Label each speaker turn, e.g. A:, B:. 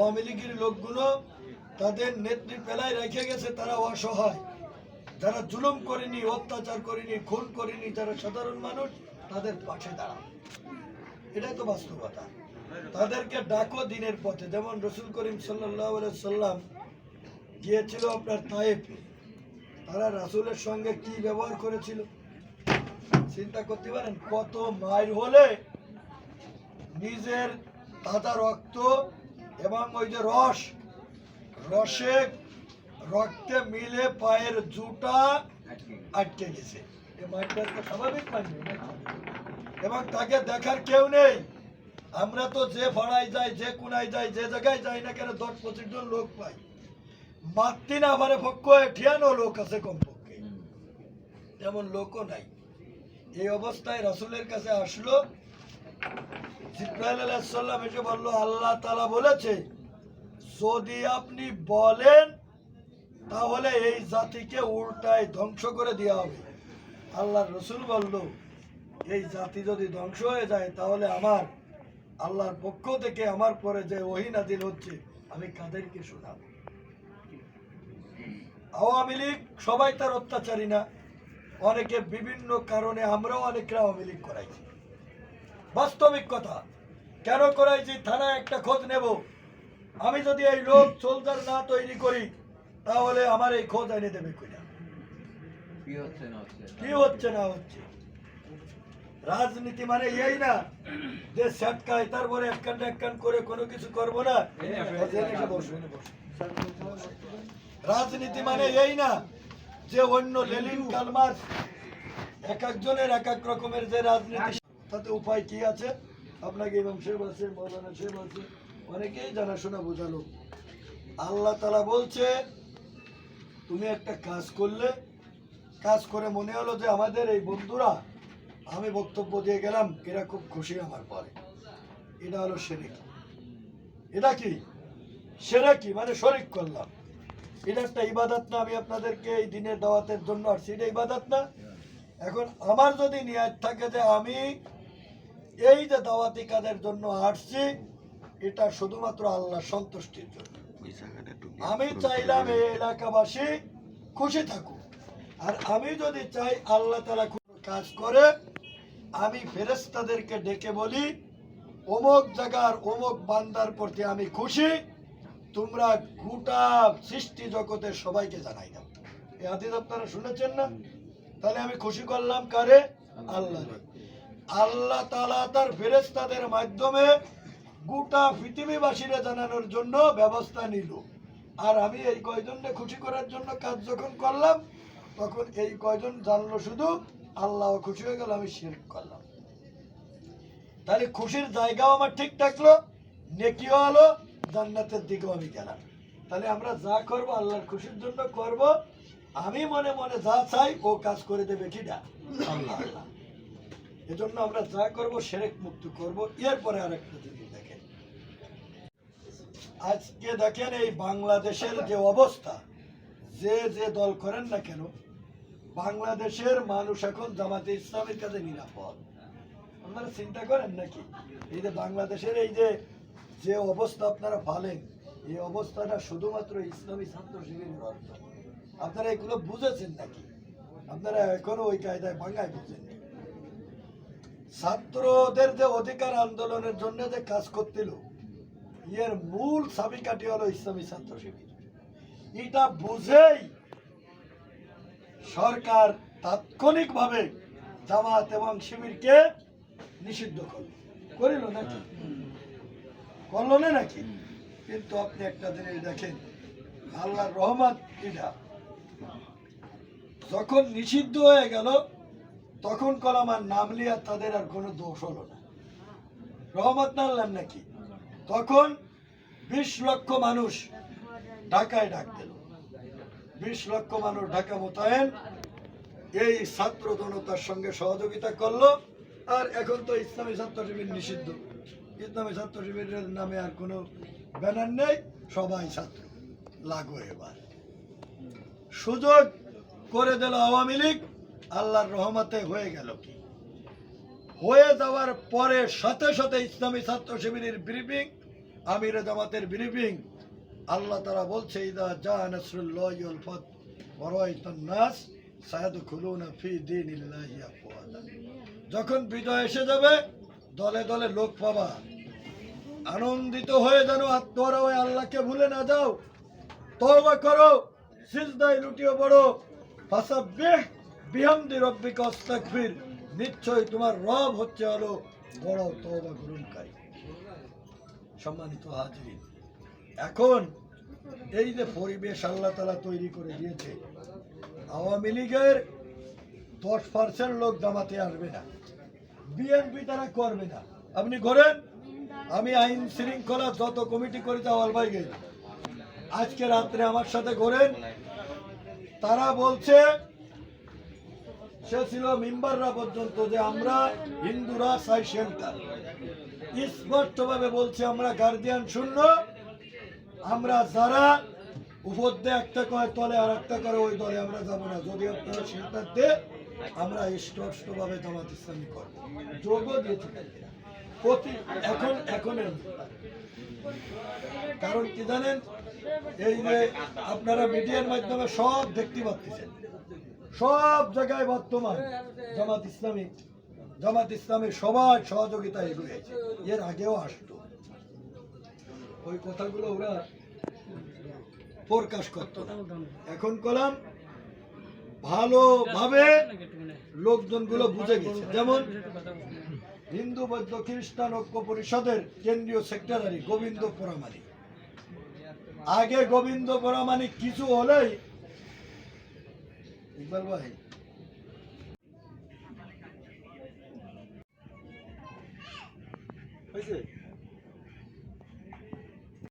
A: আওয়ামী লীগের লোকগুলো তাদের নেত্রী পেলায় রেখে গেছে, তারা অসহায়। যারা জুলুম করেনি, অত্যাচার করেনি, খুন করেনি, যারা সাধারণ মানুষ, তাদের পাশে দাঁড়াও। এটাই তো বাস্তবতা। তাদেরকে ডাকো দিনের পথে। যেমন রসুল করিম সাল্লাহ সাল্লাম গিয়েছিল আপনার তায়েফে। তারা রাসূলের সঙ্গে কি ব্যবহার করেছিল? চিন্তা করতে পারেন, কত মাইল হলে নিজের তাজা রক্ত এবং ওই যে রস রসে রক্তে মিলে পায়ের জুটা আটকে গেছে। স্বাভাবিক এবং তাকে দেখার কেউ নেই। আমরা তো যে ভাড়ায় যাই যে কোনায় যাই যে জায়গায় যাই না কেন দশ পঁচিশ জন লোক পাই। মাতৃ না পারে পক্ষ ঠিয়ানো লোক আছে কমপক্ষে। তেমন লোকও নাই। এই অবস্থায় রাসূলের কাছে আসলো। জিব্রাইল এসে বলল, আল্লাহ তাআলা বলেছে, যদি আপনি বলেন, তাহলে এই জাতিকে উল্টায় ধ্বংস করে দেওয়া হবে। আল্লাহ রসুল বলল, এই জাতি যদি ধ্বংস হয়ে যায়, তাহলে আমার, আল্লাহর পক্ষ থেকে আমার পরে যে ওহিনাদিল হচ্ছে, আমি কাদেরকে শোনাবো? আওয়ামী লীগ সবাই তার অত্যাচারী না। অনেকে বিভিন্ন কারণে আমরাও অনেকরা আওয়ামী লীগ করাইছি। বাস্তবিক কথা। কেন করাইছি থানায় একটা খোঁজ নেব। আমি যদি এই লোক সোলজার না তৈরি করি তাহলে আমার এই খোঁজ এনে দেবে কিনা
B: কি হচ্ছে না হচ্ছে?
A: কি হচ্ছে না হচ্ছে? রাজনীতি মানে এই না যে সেটকায় তারপরে একখান একখান করে কোনো কিছু করব না। বসো। রাজনীতি মানে এই না যে অন্য লেলিন কালমার এক একজনের এক এক রকমের যে রাজনীতি তাতে উপায় কি আছে? আপনাকে ইমাম সাহেব আছে, মৌলানা সাহেব আছে, অনেকেই জানাশোনা বোঝালো। আল্লাহ তালা বলছে, তুমি একটা কাজ করলে, কাজ করে মনে হলো যে আমাদের এই বন্ধুরা, আমি বক্তব্য দিয়ে গেলাম, এরা খুব খুশি আমার পরে। এটা হলো সেরেক। এটা কি? সেরা কি মানে শরিক করলাম। এটা একটা ইবাদত না, আমি আপনাদেরকে এই দিনের দাওয়াতের জন্য আসছি। এটা ইবাদত না। এখন আমার যদি নিয়াজ থাকে যে আমি এই যে দাওয়াতি কাজের জন্য আসছি এটা শুধুমাত্র আল্লাহ সন্তুষ্টির জন্য। আমি চাইলাম এই এলাকাবাসী খুশি থাকুক। আর আমি যদি চাই আল্লাহ তালা কোনো কাজ করে আমি ফেরেস্তাদেরকে ডেকে বলি অমুক জায়গার অমুক বান্দার প্রতি আমি খুশি তোমরা গোটা সৃষ্টি জগতের সবাইকে জানাই দাও। এই হাদিস আপনারা শুনেছেন না? তাহলে আমি খুশি করলাম কারে? আল্লাহ আল্লাহ তালা তার ফেরেস্তাদের মাধ্যমে গোটা পৃথিবীবাসীরা জানানোর জন্য ব্যবস্থা নিল। আর আমি এই কয়জনকে খুশি করার জন্য কাজ যখন করলাম, তখন এই কয়জন জানলো শুধু আল্লাহ খুশি হয়ে গেল, আমি শিরক করলাম। তাহলে খুশির জায়গাও আমার ঠিক থাকল, নেকিও হলো, জান্নাতের দিকেও আমি গেলাম। তাহলে আমরা যা করব আল্লাহর খুশির জন্য করব, আমি মনে মনে যা চাই ও কাজ করে দেবে কিনা? আল্লাহ আল্লাহ। এজন্য আমরা যা করব, সেরেক মুক্ত করব। এরপরে আরেকটা জিনিস দেখেন। আজকে দেখেন এই বাংলাদেশের যে অবস্থা, যে যে দল করেন না কেন, বাংলাদেশের মানুষ এখন জামাতে ইসলামের কাছে নিরাপদ। আপনারা চিন্তা করেন নাকি? এই যে বাংলাদেশের এই যে যে অবস্থা আপনারা পালেন এই অবস্থাটা শুধুমাত্র ইসলামী ছাত্র শিবিরের অর্থ। আপনারা এগুলো বুঝেছেন নাকি? আপনারা এখনও ওই কায়দায় বাংলায় বুঝেন ছাত্রদের যে অধিকার আন্দোলনের জন্য যে কাজ করছিল এর মূল চাবিকাঠি হলো ইসলামী ছাত্র শিবির। এটা বুঝেই সরকার তাৎক্ষণিকভাবে জামাত এবং শিবিরকে নিষিদ্ধ করল করিল নাকি? করল না নাকি? কিন্তু আপনি একটা জিনিস দেখেন আল্লাহ রহমান এটা। যখন নিষিদ্ধ হয়ে গেল তখন কলামার নাম লিয়া তাদের আর কোনো দোষ হলো না। রহমত না আনলাম নাকি? তখন বিশ লক্ষ মানুষ ঢাকায় ডাক দিল। বিশ লক্ষ মানুষ ঢাকা মোতায়েন এই ছাত্র জনতার সঙ্গে সহযোগিতা করল। আর এখন তো ইসলামী ছাত্র শিবির নিষিদ্ধ। ইসলামী ছাত্র শিবিরের নামে আর কোনো ব্যানার নেই। সবাই ছাত্র। লাগো এবার। সুযোগ করে দিল আওয়ামী লীগ। আল্লাহর রহমতে হয়ে গেল কি? হয়ে যাওয়ার পরে সাথে সাথে ইসলামী ছাত্র শিবিরের ব্রিফিং আমির জামাতের ব্রিফিং আল্লাহ তারা বলছে, ইদা জা নাসরুল্লাহ ওয়াল ফাত, ওয়া রাআইতান সায়াদখুলুনা ফি আফওয়াজা যখন বিজয় এসে যাবে, দলে দলে লোক পাবা। আনন্দিত হয়ে যেন আত্মহারা হয়ে আল্লাহকে ভুলে না যাও। তওবা করো, সিজদায় লুটিয়ে পড়ো। ফাসাব্বিহ বিহামদি রব্বিকা আস্তাগফির। নিশ্চয় তোমার রব হচ্ছে হলো বড় তওবা গ্রহণকারী। সম্মানিত হাজিরিন, এখন এই যে পরিবেশ আল্লাহ তালা তৈরি করে দিয়েছে, আওয়ামী লীগের দশ পার্সেন্ট লোক জামাতে আসবে না, বিএনপি তারা করবে না। আপনি করেন আমি আইন শৃঙ্খলা যত কমিটি করি তা অলবাই গেছি। আজকে রাত্রে আমার সাথে করেন তারা বলছে সে ছিল মেম্বাররা পর্যন্ত যে আমরা হিন্দুরা চাই শেল্টার স্পষ্টভাবে বলছে আমরা গার্জিয়ান শূন্য, আমরা যারা উপর দিয়ে একটা করে তলে আর একটা করে ওই দলে আমরা যাব না। যদি আপনারা শেল্টার দে, আমরা স্পষ্টভাবে জামাত ইসলামী করব। প্রতি এখন এখন কারণ কি জানেন? এই যে আপনারা মিডিয়ার মাধ্যমে সব দেখতে পাচ্ছেন। সব জায়গায় বর্তমান জামাত ইসলামী জামাত ইসলামী সবার সহযোগিতা এগিয়েছে এর আগেও আসতো। ওই কথাগুলো ওরা প্রকাশ করত এখন কলাম ভালোভাবে লোকজনগুলো বুঝে গেছে। যেমন হিন্দু, বৌদ্ধ, খ্রিস্টান ঐক্য পরিষদের কেন্দ্রীয় সেক্রেটারি গোবিন্দ পরামানিক আগে গোবিন্দ পরামানিক কিছু হলেই ইকবাল ভাই। হয়েছে?